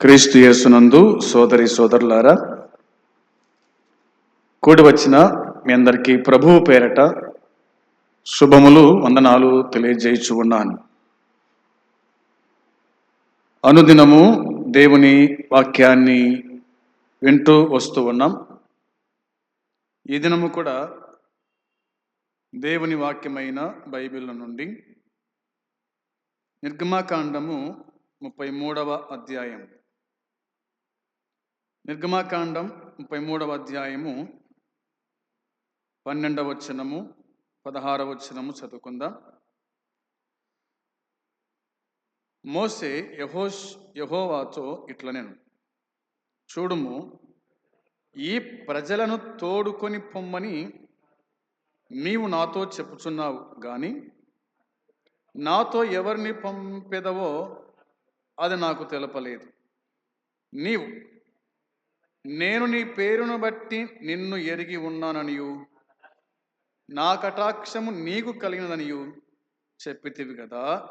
క్రీస్తు యేసునందు సోదరి సోదరులారా కూడి వచ్చిన మీ అందరికీ ప్రభువు పేరట శుభములు వందనాలు తెలియజేయచ్చు ఉన్నాను. అనుదినము దేవుని వాక్యాన్ని వింటూ వస్తూ ఉన్నాం. ఈ దినము కూడా దేవుని వాక్యమైన బైబిల్ నుండి నిర్గమాకాండము ముప్పై మూడవ అధ్యాయం నిర్గమాకాండం ముప్పై మూడవ అధ్యాయము పన్నెండవ వచనము పదహారవ వచనము చదువుకుందాం? మోసే యహోష్ యహోవాతో ఇట్ల నేను. చూడుము ఈ ప్రజలను తోడుకొని పొమ్మని నీవు నాతో చెప్పుచున్నావు కానీ నాతో ఎవరిని పంపెదవో అది నాకు తెలపలేదు. నీవు నేను నీ పేరును బట్టి నిన్ను ఎరిగి ఉన్నాననియు. నా కటాక్షము నీకు కలిగినదనియు చెప్పితివి కదా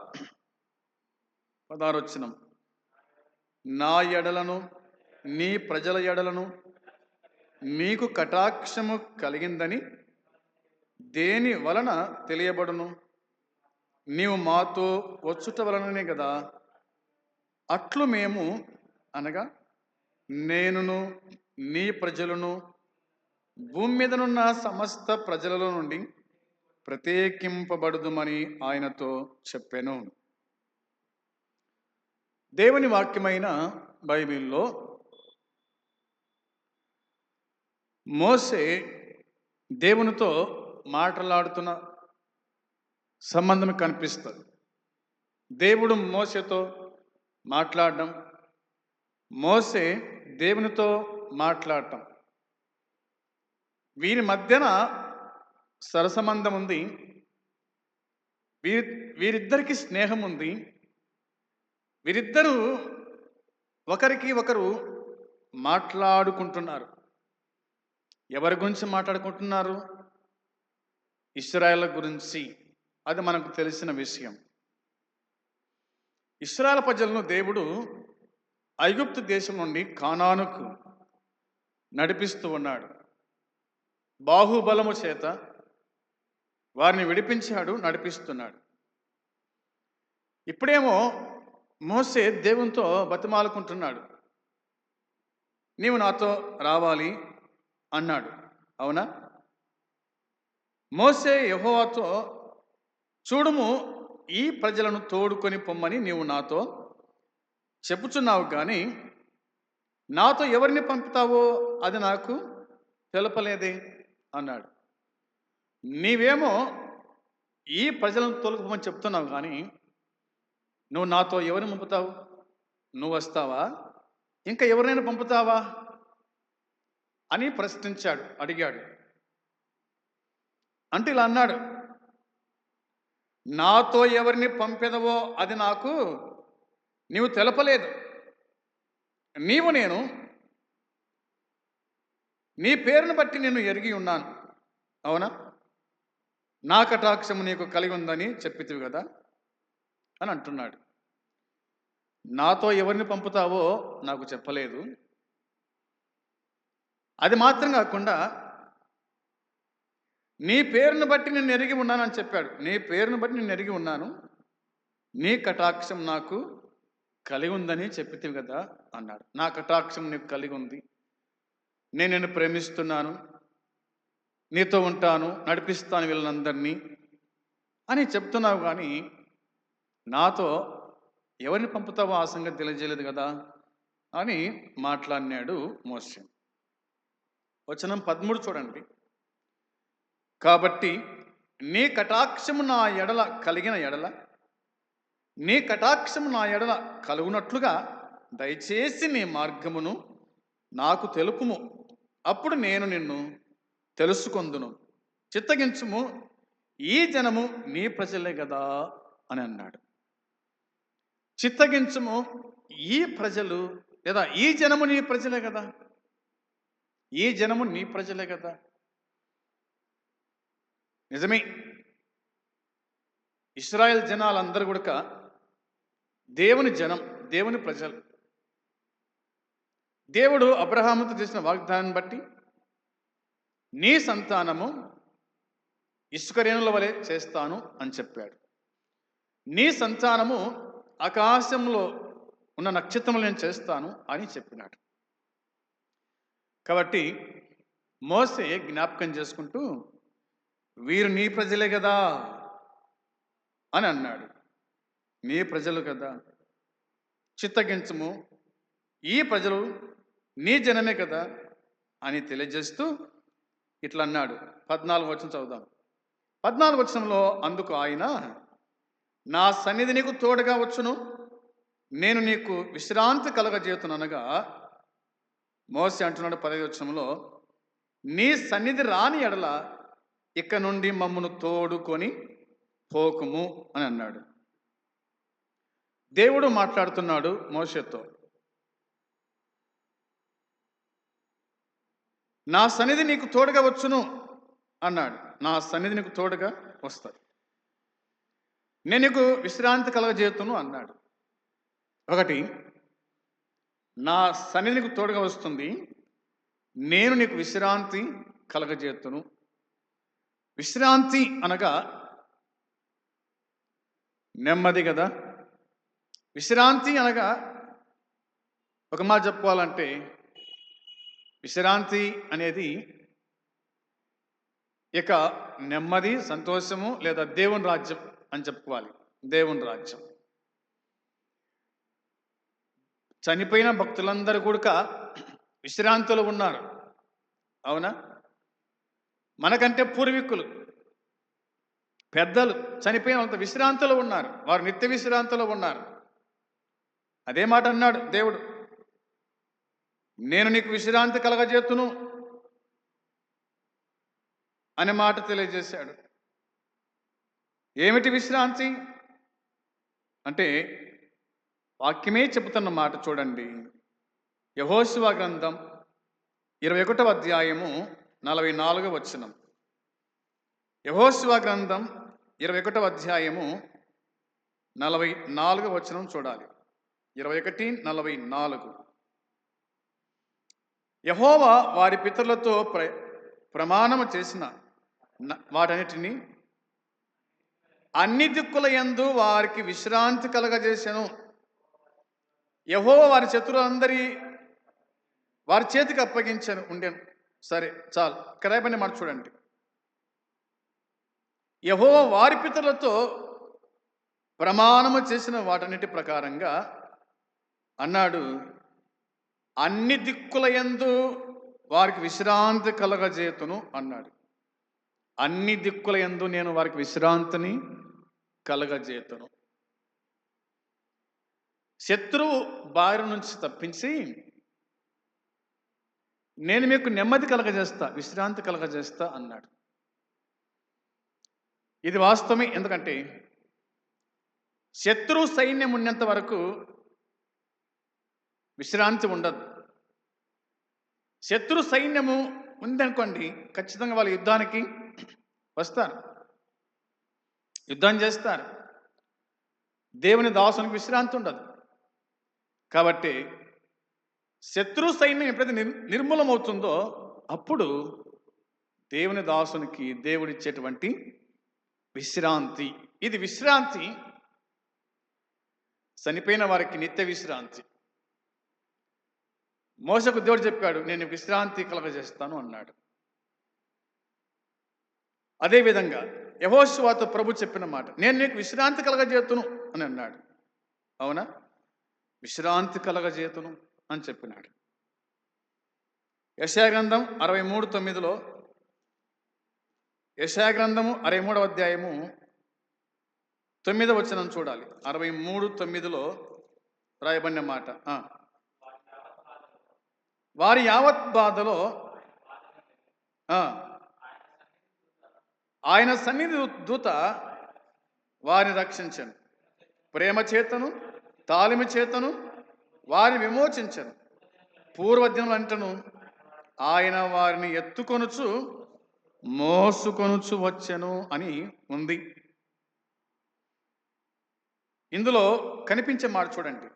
పదారొచ్చినం నా ఎడలను నీ ప్రజల ఎడలను నీకు కటాక్షము కలిగిందని దేని వలన తెలియబడును? నీవు మాతో వచ్చుట వలననే కదా అట్లు మేము అనగా నేనును నీ ప్రజలను భూమి మీదనున్న సమస్త ప్రజలలో నుండి ప్రత్యేకింపబడుదుమని ఆయనతో చెప్పాను. దేవుని వాక్యమైన బైబిల్లో మోసే దేవునితో మాట్లాడుతున్న సంబంధం కనిపిస్తుంది. దేవుడు మోసతో మాట్లాడడం మోసే దేవునితో మాట్లాడటం. వీరి మధ్యన సరసంబంధం ఉంది. వీరి వీరిద్దరికి స్నేహం ఉంది. వీరిద్దరూ ఒకరికి ఒకరు మాట్లాడుకుంటున్నారు. ఎవరి గురించి మాట్లాడుకుంటున్నారు? ఇస్రాయల్ గురించి. అది మనకు తెలిసిన విషయం. ఇస్రాయల్ ప్రజలను దేవుడు ఐగుప్తు దేశం నుండి కానానుకు నడిపిస్తూ ఉన్నాడు. బాహుబలము చేత వారిని విడిపించాడు నడిపిస్తున్నాడు. ఇప్పుడేమో మోసే దేవునితో బతిమాలుకుంటున్నాడు. నీవు నాతో రావాలి అన్నాడు. అవునా? మోసే యహోవాతో చూడుము ఈ ప్రజలను తోడుకొని పొమ్మని నీవు నాతో చెప్పుచున్నావు కానీ నాతో ఎవరిని పంపుతావో అది నాకు తెలపలేదే అన్నాడు. నీవేమో ఈ ప్రజలను తొలగమని చెప్తున్నావు కానీ నువ్వు నాతో ఎవరిని పంపుతావు? నువ్వు వస్తావా? ఇంకా ఎవరినైనా పంపుతావా? అని ప్రశ్నించాడు అడిగాడు. అంటే ఇలా అన్నాడు. నాతో ఎవరిని పంపెదవో అది నాకు నీవు తెలపలేదు. నీవు నేను నీ పేరును బట్టి నేను ఎరిగి ఉన్నాను. అవునా? నా కటాక్షము నీకు కలిగి ఉందని చెప్పితివి కదా అని అంటున్నాడు. నాతో ఎవరిని పంపుతావో నాకు చెప్పలేదు. అది మాత్రం కాకుండా నీ పేరును బట్టి నేను ఎరిగి ఉన్నానని చెప్పాడు. నీ పేరును బట్టి నేను ఎరిగి ఉన్నాను. నీ కటాక్షం నాకు కలిగి ఉందని చెప్పితే కదా అన్నాడు. నా కటాక్షం నీకు కలిగి ఉంది నేను నిన్ను ప్రేమిస్తున్నాను. నీతో ఉంటాను. నడిపిస్తాను వీళ్ళందరినీ అని చెప్తున్నావు కానీ నాతో ఎవరిని పంపుతావో ఆ సంగతి తెలియజేయలేదు కదా అని మాట్లాడినాడు మోసం వచనం పదమూడు చూడండి. కాబట్టి నీ కటాక్షము నా ఎడల కలిగిన ఎడల నీ కటాక్షము నా ఎడల కలుగునట్లుగా దయచేసి నీ మార్గమును నాకు తెలుపుము. అప్పుడు నేను నిన్ను తెలుసుకొందును. చిత్తగించుము. ఈ జనము నీ ప్రజలే కదా అని అన్నాడు. చిత్తగించుము. ఈ ప్రజలు లేదా ఈ జనము నీ ప్రజలే కదా ఈ జనము నీ ప్రజలే కదా నిజమే. ఇస్రాయల్ జనాలందరూ కూడా దేవుని జనం దేవుని ప్రజలు. దేవుడు అబ్రహాముతో చేసిన వాగ్దానం బట్టి నీ సంతానము ఇసుక రేణుల వలె చేస్తాను అని చెప్పాడు. నీ సంతానము ఆకాశంలో ఉన్న నక్షత్రములు నేను చేస్తాను అని చెప్పినాడు. కాబట్టి మోసే జ్ఞాపకం చేసుకుంటూ వీరు నీ ప్రజలే కదా అని అన్నాడు. నీ ప్రజలు కదా. చిత్తగించము. ఈ ప్రజలు నీ జనమే కదా అని తెలియజేస్తూ ఇట్లా అన్నాడు. పద్నాలుగు వచనం చదువుదాం. పద్నాలుగు వచనంలో అందుకు ఆయన నా సన్నిధి నీకు తోడుగా వచ్చును. నేను నీకు విశ్రాంతి కలగజేతుననగా మోసి అంటున్నాడు పదవి వచనంలో నీ సన్నిధి రాని ఎడల ఇక నుండి మమ్మను తోడుకొని పోకుము అని అన్నాడు. దేవుడు మాట్లాడుతున్నాడు మోషతో. నా సన్నిధి నీకు తోడుగా వచ్చును అన్నాడు. నా సన్నిధి నీకు తోడుగా వస్తుంది నేను నీకు విశ్రాంతి కలగజేతును అన్నాడు. ఒకటి నా సన్నిధి నీకు తోడుగా వస్తుంది. నేను నీకు విశ్రాంతి కలగజేతును విశ్రాంతి అనగా నెమ్మది కదా? విశ్రాంతి అనగా ఒక మాట చెప్పుకోవాలంటే విశ్రాంతి అనేది ఇక నెమ్మది సంతోషము లేదా దేవుని రాజ్యం అని చెప్పుకోవాలి. దేవుని రాజ్యం. చనిపోయిన భక్తులందరూ కూడా విశ్రాంతులు ఉన్నారు. అవునా? మనకంటే పూర్వీకులు పెద్దలు చనిపోయిన అంత విశ్రాంతిలో ఉన్నారు. వారు నిత్య విశ్రాంతిలో ఉన్నారు. అదే మాట అన్నాడు దేవుడు. నేను నీకు విశ్రాంతి కలగజేతును అనే మాట తెలియజేశాడు. ఏమిటి విశ్రాంతి? అంటే వాక్యమే చెబుతున్న మాట చూడండి. యహోశివ గ్రంథం ఇరవై ఒకటవ అధ్యాయము నలభై నాలుగవ వచనం. యహోశివ గ్రంథం ఇరవై ఒకటవ అధ్యాయము నలభై నాలుగవ వచనం చూడాలి. ఇరవై ఒకటి నలభై నాలుగు. యహోవా వారి పితరులతో ప్ర ప్రమాణము చేసిన వాటన్నిటిని అన్ని దిక్కుల యందు వారికి విశ్రాంతి కలగజేశాను యహోవా వారి శత్రులందరి వారి చేతికి అప్పగించాను ఉండేను. సరే చాలు. ఇక్కడ మాట చూడండి. యహోవా వారి పితరులతో ప్రమాణము చేసిన వాటన్నిటి ప్రకారంగా అన్నాడు అన్ని దిక్కుల యందు వారికి విశ్రాంతి కలగజేతును అన్నాడు. అన్ని దిక్కుల యందు నేను వారికి విశ్రాంతిని కలగజేతును. శత్రువు బారి నుంచి తప్పించి నేను మీకు నెమ్మది కలగజేస్తా విశ్రాంతి కలగజేస్తా అన్నాడు. ఇది వాస్తవమే. ఎందుకంటే శత్రు సైన్యం ఉన్నంత వరకు విశ్రాంతి ఉండదు. శత్రు సైన్యము ఉందనుకోండి ఖచ్చితంగా వాళ్ళు యుద్ధానికి వస్తారు. యుద్ధం చేస్తారు. దేవుని దాసునికి విశ్రాంతి ఉండదు. కాబట్టి శత్రు సైన్యం ఎప్పుడైతే నిర్ నిర్మూలమవుతుందో అప్పుడు దేవుని దాసునికి దేవుడిచ్చేటువంటి విశ్రాంతి. ఇది విశ్రాంతి. చనిపోయిన వారికి నిత్య విశ్రాంతి. మోసకు దేవుడు చెప్పాడు నేను విశ్రాంతి కలగజేస్తాను అన్నాడు. అదేవిధంగా యహోశివాతో ప్రభు చెప్పిన మాట నేను నీకు విశ్రాంతి కలగజేతును అని అన్నాడు. అవునా? విశ్రాంతి కలగజేతును అని చెప్పినాడు. యశాగ్రంథం అరవై మూడు తొమ్మిదిలో యశాగ్రంథము అరవై మూడవ అధ్యాయము తొమ్మిదవ వచనం చూడాలి. అరవై మూడు తొమ్మిదిలో రాయబడిన మాట వారి యావత్ బాధలో ఆయన సన్నిధి దూత వారిని రక్షించను. ప్రేమ చేతను తాలిమ చేతను వారిని విమోచించను. పూర్వదినం అంటను ఆయన వారిని ఎత్తుకొనుచు మోసుకొనుచు వచ్చెను అని ఉంది. ఇందులో కనిపించే మాట చూడండి.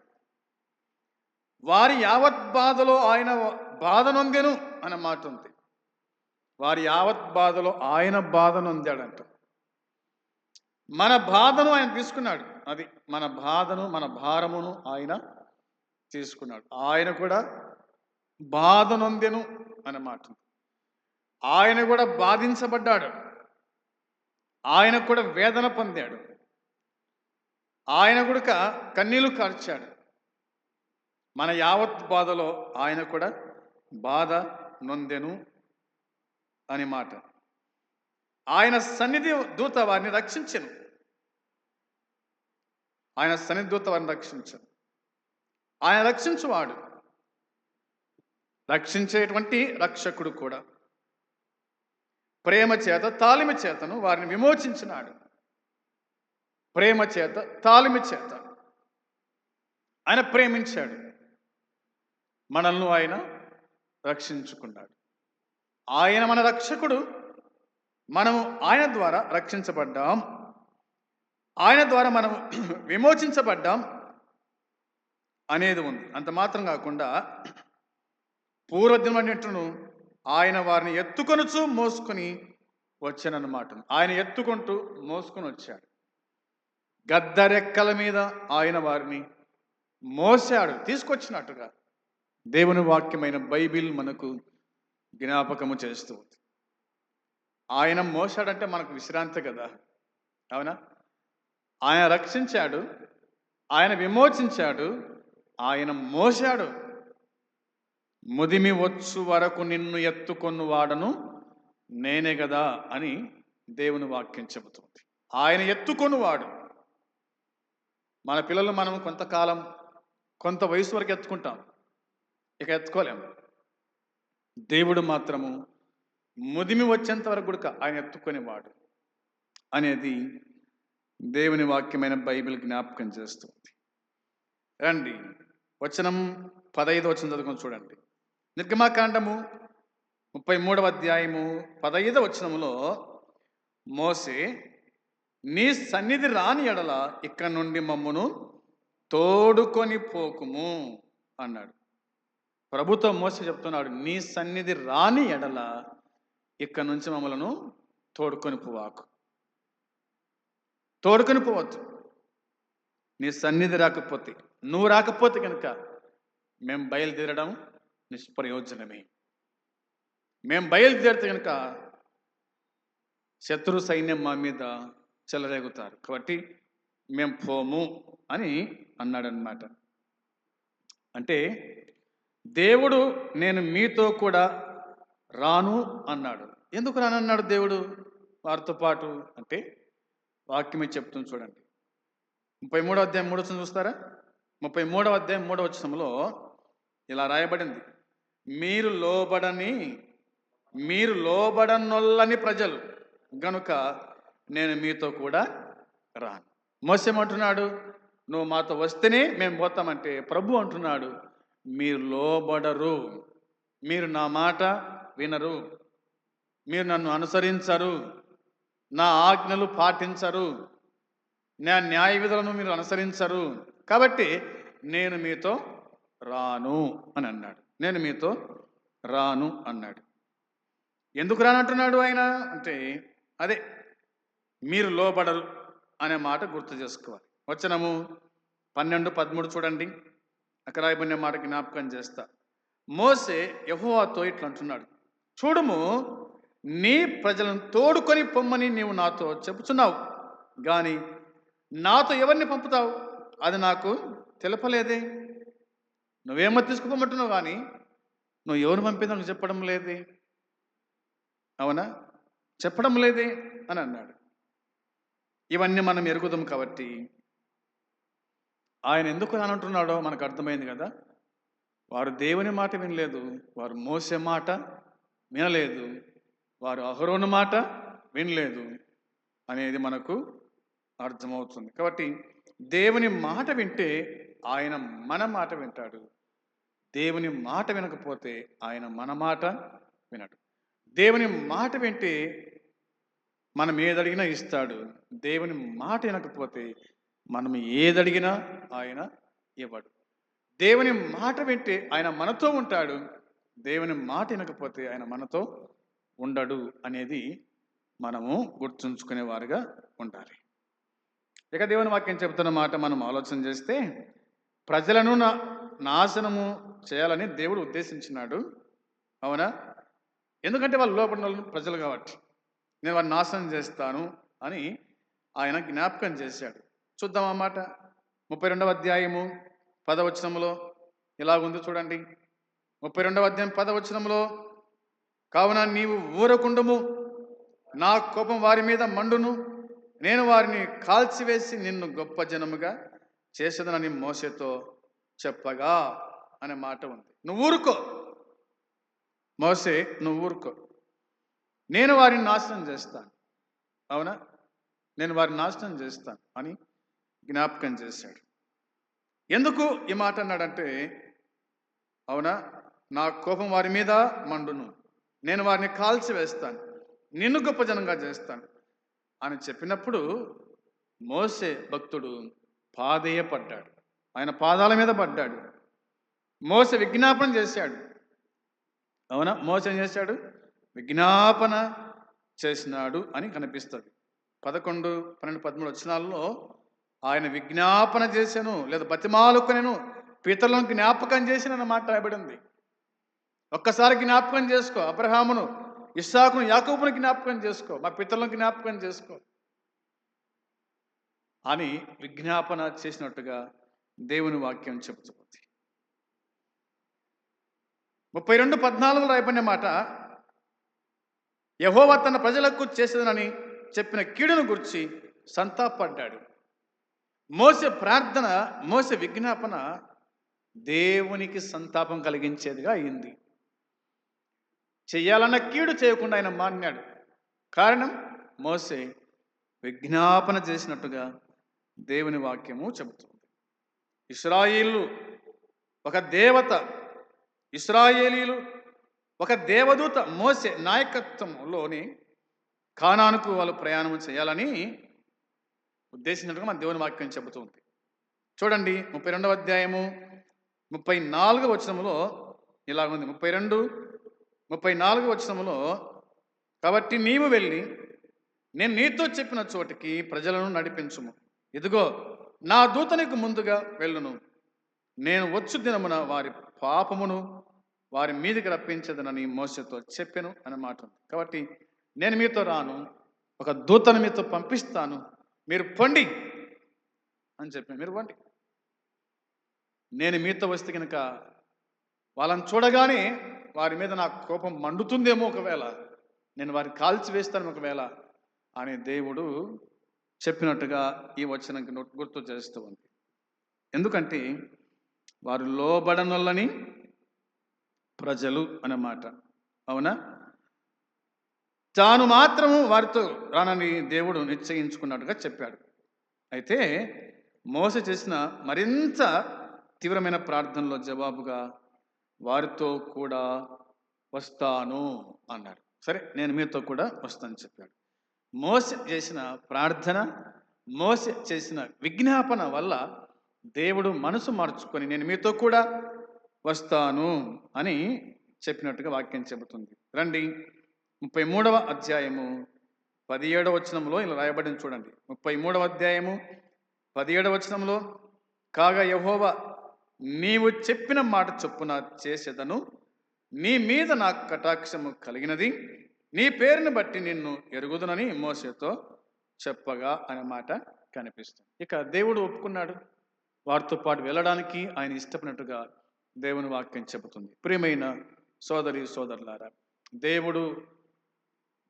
వారి యావత్ బాధలో ఆయన బాధ నొందెను అన్న మాట ఉంది. వారి యావత్ బాధలో ఆయన బాధ నొందాడంట. మన బాధను ఆయన తీసుకున్నాడు. అది మన బాధను మన భారమును ఆయన తీసుకున్నాడు. ఆయన కూడా బాధ నొందెను అన్నమాట ఆయన కూడా బాధించబడ్డాడు. ఆయన కూడా వేదన పొందాడు. ఆయన కూడా కన్నీళ్ళు కార్చాడు. మన యావత్ బాధలో ఆయన కూడా బాధ నొందెను అని మాట. ఆయన సన్నిధి దూత వారిని రక్షించను. ఆయన సన్నిధి దూత వారిని రక్షించను. ఆయన రక్షించువాడు. రక్షించేటువంటి రక్షకుడు కూడా. ప్రేమ చేత తాలిమి చేతను వారిని విమోచించినాడు. ప్రేమ చేత తాలిమి చేత. ఆయన ప్రేమించాడు. మనల్ని ఆయన రక్షించుకున్నాడు. ఆయన మన రక్షకుడు. మనము ఆయన ద్వారా రక్షించబడ్డాం. ఆయన ద్వారా మనం విమోచించబడ్డాం అనేది ఉంది. అంత మాత్రం కాకుండా పూర్వదినమన్నింటిను ఆయన వారిని ఎత్తుకొనుచు మోసుకొని వచ్చానన్నమాట ఆయన ఎత్తుకుంటూ మోసుకొని వచ్చాడు. గద్దరెక్కల మీద ఆయన వారిని మోసాడు తీసుకొచ్చినట్టుగా. దేవుని వాక్యమైన బైబిల్ మనకు జ్ఞాపకము చేస్తూ ఉంది. ఆయన మోసాడంటే మనకు విశ్రాంతి కదా. అవునా? ఆయన రక్షించాడు ఆయన విమోచించాడు ఆయన మోసాడు. ముదిమి వచ్చు వరకు నిన్ను ఎత్తుకొని వాడను నేనే కదా అని దేవుని వాక్యం చెబుతుంది. ఆయన ఎత్తుకొని వాడు. మన పిల్లలు మనం కొంతకాలం కొంత వయసు వరకు ఎత్తుకుంటాం. ఇక ఎత్తుకోలేము దేవుడు మాత్రము ముదిమి వచ్చేంత వరకు కూడా ఆయన ఎత్తుకునేవాడు అనేది దేవుని వాక్యమైన బైబిల్ జ్ఞాపకం చేస్తుంది. రండి వచనం పదహైదు వచనం చదువుకొని చూడండి. నిర్గమాకాండము ముప్పై మూడవ అధ్యాయము పదహైదు వచనములో మోసే నీ సన్నిధి రాని ఎడల ఇక్కడ నుండి మమ్మును తోడుకొని పోకుము అన్నాడు. ప్రభుత్వం మోసే చెప్తున్నాడు నీ సన్నిధి రాని ఎడల ఇక్కడ నుంచి మమ్మలను తోడుకొని పోవాకు. తోడుకొని పోవద్దు. నీ సన్నిధి రాకపోతే నువ్వు రాకపోతే కనుక మేము బయలుదేరడం నిష్ప్రయోజనమే. మేము బయలుదేరితే కనుక శత్రు సైన్యం మా మీద చెలరేగుతారు. కాబట్టి మేము పోము అని అన్నాడనమాట అంటే దేవుడు నేను మీతో కూడా రాను అన్నాడు. ఎందుకు రానన్నాడు దేవుడు? వారితో పాటు అంటే వాక్యమే చెప్తుంది చూడండి. ముప్పై మూడో అధ్యాయం మూడో వచ్చిన చూస్తారా? ముప్పై మూడో అధ్యాయం మూడో వచ్చినంలో ఇలా రాయబడింది. మీరు లోబడని మీరు లోబడనొల్లని ప్రజలు గనుక నేను మీతో కూడా రాను. మోసేమంటున్నాడు నువ్వు మాతో వస్తేనే మేము పోతామంటే ప్రభు అంటున్నాడు. మీరు లోబడరు. మీరు నా మాట వినరు. మీరు నన్ను అనుసరించరు. నా ఆజ్ఞలు పాటించరు. నా న్యాయ విధులను మీరు అనుసరించరు. కాబట్టి నేను మీతో రాను అని అన్నాడు. నేను మీతో రాను అన్నాడు. ఎందుకు రానంటున్నాడు ఆయన? అంటే అదే మీరు లోబడరు అనే మాట గుర్తు చేసుకోవాలి. వచనము పన్నెండు పదమూడు చూడండి. అక్కడ రాయబడిన మాట జ్ఞాపకం చేస్తా. మోసే యహోవాతో ఇట్లా అంటున్నాడు. చూడము నీ ప్రజలను తోడుకొని పొమ్మని నీవు నాతో చెప్పుచున్నావు కానీ నాతో ఎవరిని పంపుతావు? అది నాకు తెలపలేదే. నువ్వేమో తీసుకుపోమంటున్నావు కానీ నువ్వు ఎవరు పంపిందో నాకు చెప్పడం లేదే. అవునా? చెప్పడం లేదే అని అన్నాడు. ఇవన్నీ మనం ఎరుగుదాం కాబట్టి ఆయన ఎందుకు రానంటున్నాడో మనకు అర్థమైంది కదా. వారు దేవుని మాట వినలేదు వారు మోసే మాట వినలేదు వారు అహరోను మాట వినలేదు అనేది మనకు అర్థమవుతుంది. కాబట్టి దేవుని మాట వింటే ఆయన మన మాట వింటాడు. దేవుని మాట వినకపోతే ఆయన మన మాట వినడు. దేవుని మాట వింటే మనం ఏదడిగినా ఇస్తాడు. దేవుని మాట వినకపోతే మనం ఏదడిగినా ఆయన ఇవ్వడు. దేవుని మాట వింటే ఆయన మనతో ఉంటాడు. దేవుని మాట వినకపోతే ఆయన మనతో ఉండడు అనేది మనము గుర్తుంచుకునే వారుగా ఉండాలి. ఇక దేవుని వాక్యం చెబుతున్న మాట మనం ఆలోచన చేస్తే ప్రజలను నా నాశనము చేయాలని దేవుడు ఉద్దేశించినాడు. అవునా? ఎందుకంటే వాళ్ళు లోపల వాళ్ళు ప్రజలు కాబట్టి. నేను వారిని నాశనం చేస్తాను అని ఆయన జ్ఞాపకం చేశాడు. చూద్దాం ఆ మాట ముప్పై రెండవ అధ్యాయము పదవచనంలో ఇలాగుంది చూడండి. ముప్పై రెండవ అధ్యాయం పదవచనంలో కావున నీవు ఊరకుండము నా కోపం వారి మీద మండును నేను వారిని కాల్చివేసి నిన్ను గొప్ప జనముగా చేసేదనని మోసతో చెప్పగా అనే మాట ఉంది. నువ్వు ఊరుకో మోసే నువ్వు ఊరుకో. నేను వారిని నాశనం చేస్తాను. అవునా? నేను వారిని నాశనం చేస్తాను అని జ్ఞాపకం చేశాడు. ఎందుకు ఈ మాట అన్నాడంటే అవునా? నా కోపం వారి మీద మండును. నేను వారిని కాల్చి వేస్తాను. నిన్ను గొప్ప జనంగా చేస్తాను. అని చెప్పినప్పుడు మోసే భక్తుడు పాదేయపడ్డాడు. ఆయన పాదాల మీద పడ్డాడు. మోస విజ్ఞాపన చేశాడు. అవునా? మోస ఏం చేశాడు? విజ్ఞాపన చేసినాడు అని కనిపిస్తుంది. పదకొండు పన్నెండు పదమూడు వచనాల్లో ఆయన విజ్ఞాపన చేశాను లేదా బతిమాలకు నేను పితలను జ్ఞాపకం చేసిన మాట రాయబడి ఉంది ఒక్కసారి జ్ఞాపకం చేసుకో అబ్రహామును ఇస్సాకును యాకూపును జ్ఞాపకం చేసుకో మా పితలను జ్ఞాపకం చేసుకో. అని విజ్ఞాపన చేసినట్టుగా దేవుని వాక్యం చెబుతుంది. ముప్పై రెండు పద్నాలుగులో రాయబడిన మాట యహోవ తన ప్రజలకు చేసేదనని చెప్పిన కీడును గురించి సంతాపడ్డాడు మోసే ప్రార్థన మోసే విజ్ఞాపన దేవునికి సంతాపం కలిగించేదిగా అయింది. చేయాలన్న కీడు చేయకుండా ఆయన మాన్నాడు కారణం మోసే విజ్ఞాపన చేసినట్టుగా దేవుని వాక్యము చెబుతుంది. ఇస్రాయిలు ఒక దేవత ఇస్రాయేలీలు ఒక దేవదూత మోసే నాయకత్వంలోని కానానుకు వాళ్ళు ప్రయాణం చేయాలని ఉద్దేశించినట్టుగా మన దేవుని వాక్యం చెబుతుంది చూడండి ముప్పై రెండవ అధ్యాయము ముప్పై నాలుగు వచనములో ఇలా ఉంది. ముప్పై రెండు ముప్పై నాలుగు వచనములో కాబట్టి నీవు వెళ్ళి నేను నీతో చెప్పిన చోటికి ప్రజలను నడిపించుము. ఇదిగో నా దూతనికి ముందుగా వెళ్ళును. నేను వచ్చు దినమున వారి పాపమును వారి మీదకి రప్పించదనని మోసతో చెప్పాను అనే మాట ఉంది. కాబట్టి నేను మీతో రాను ఒక దూతను మీతో పంపిస్తాను మీరు పొండి అని చెప్పాను. మీరు పండి. నేను మీతో వస్తే కనుక వాళ్ళని చూడగానే వారి మీద నా కోపం మండుతుందేమో ఒకవేళ నేను వారిని కాల్చి వేస్తాను ఒకవేళ అని దేవుడు చెప్పినట్టుగా ఈ వచనంకి నోట్ గుర్తు చేస్తూ ఉంది. ఎందుకంటే వారు లోబడనొల్లని ప్రజలు అన్నమాట. అవునా? తాను మాత్రము వారితో రానని దేవుడు నిశ్చయించుకున్నట్టుగా చెప్పాడు. అయితే మోస చేసిన మరింత తీవ్రమైన ప్రార్థనలో జవాబుగా వారితో కూడా వస్తాను అన్నాడు. సరే నేను మీతో కూడా వస్తాను చెప్పాడు. మోస చేసిన ప్రార్థన మోస చేసిన విజ్ఞాపన వల్ల దేవుడు మనసు మార్చుకొని నేను మీతో కూడా వస్తాను అని చెప్పినట్టుగా వాక్యం చెబుతుంది. రండి. ముప్పై మూడవ అధ్యాయము పదిహేడవ వచనంలో ఇలా రాయబడింది చూడండి. ముప్పై మూడవ అధ్యాయము పదిహేడవ వచనంలో కాగా యహోవ నీవు చెప్పిన మాట చొప్పున చేసేదను నీ మీద నా కటాక్షము కలిగినది నీ పేరుని బట్టి నిన్ను ఎరుగుదునని మోసతో చెప్పగా అనే మాట కనిపిస్తుంది. ఇక దేవుడు ఒప్పుకున్నాడు. వారితో పాటు వెళ్ళడానికి ఆయన ఇష్టపడినట్టుగా దేవుని వాక్యం చెబుతుంది. ప్రియమైన సోదరి సోదరులారా దేవుడు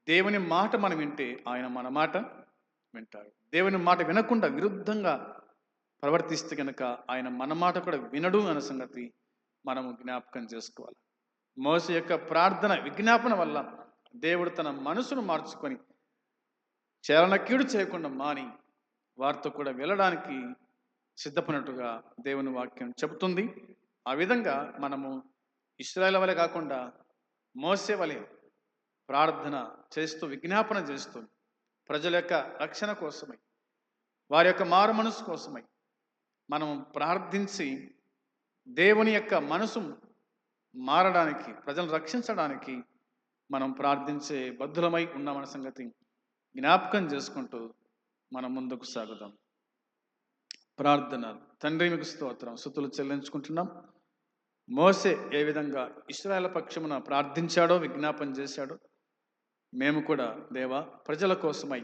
దేవుని మాట మనం వింటే ఆయన మన మాట వింటాడు. దేవుని మాట వినకుండా విరుద్ధంగా ప్రవర్తిస్తే కనుక ఆయన మన మాట కూడా వినడు అనే సంగతి మనము జ్ఞాపకం చేసుకోవాలి. మోస యొక్క ప్రార్థన విజ్ఞాపన వల్ల దేవుడు తన మనసును మార్చుకొని చేరణ కీడు చేయకుండా మాని వారితో కూడా వెళ్ళడానికి సిద్ధపడినట్టుగా దేవుని వాక్యం చెబుతుంది. ఆ విధంగా మనము ఇస్రాయల వలె కాకుండా మోసే వలె ప్రార్థన చేస్తూ విజ్ఞాపన చేస్తూ ప్రజల యొక్క రక్షణ కోసమై వారి యొక్క మారు మనసు కోసమై మనం ప్రార్థించి దేవుని యొక్క మనసు మారడానికి ప్రజలను రక్షించడానికి మనం ప్రార్థించే బద్ధులమై ఉన్నామన్న సంగతి జ్ఞాపకం చేసుకుంటూ మనం ముందుకు సాగుదాం. ప్రార్థన తండ్రి మీకు స్తోత్రం. సుతులు చెల్లించుకుంటున్నాం. మోసే ఏ విధంగా ఇస్రాయల పక్షమున ప్రార్థించాడో విజ్ఞాపన చేశాడో మేము కూడా దేవా ప్రజల కోసమై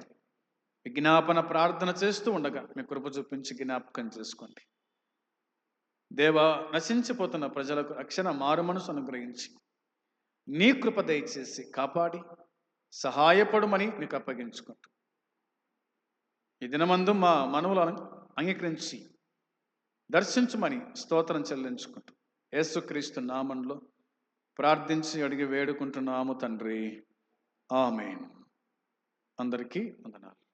విజ్ఞాపన ప్రార్థన చేస్తూ ఉండగా మీ కృప చూపించి జ్ఞాపకం చేసుకోండి. దేవా నశించిపోతున్న ప్రజలకు రక్షణ మారు మనసు అనుగ్రహించి నీ కృప దయచేసి కాపాడి సహాయపడమని మీకు అప్పగించుకుంటూ. ఈ దినమందు మా మనవులను అంగీకరించి దర్శించమని స్తోత్రం చెల్లించుకుంటూ. యేసుక్రీస్తు నామంలో ప్రార్థించి అడిగి వేడుకుంటున్నాము తండ్రి. ఆమెన్. అందరికీ వందనాలు.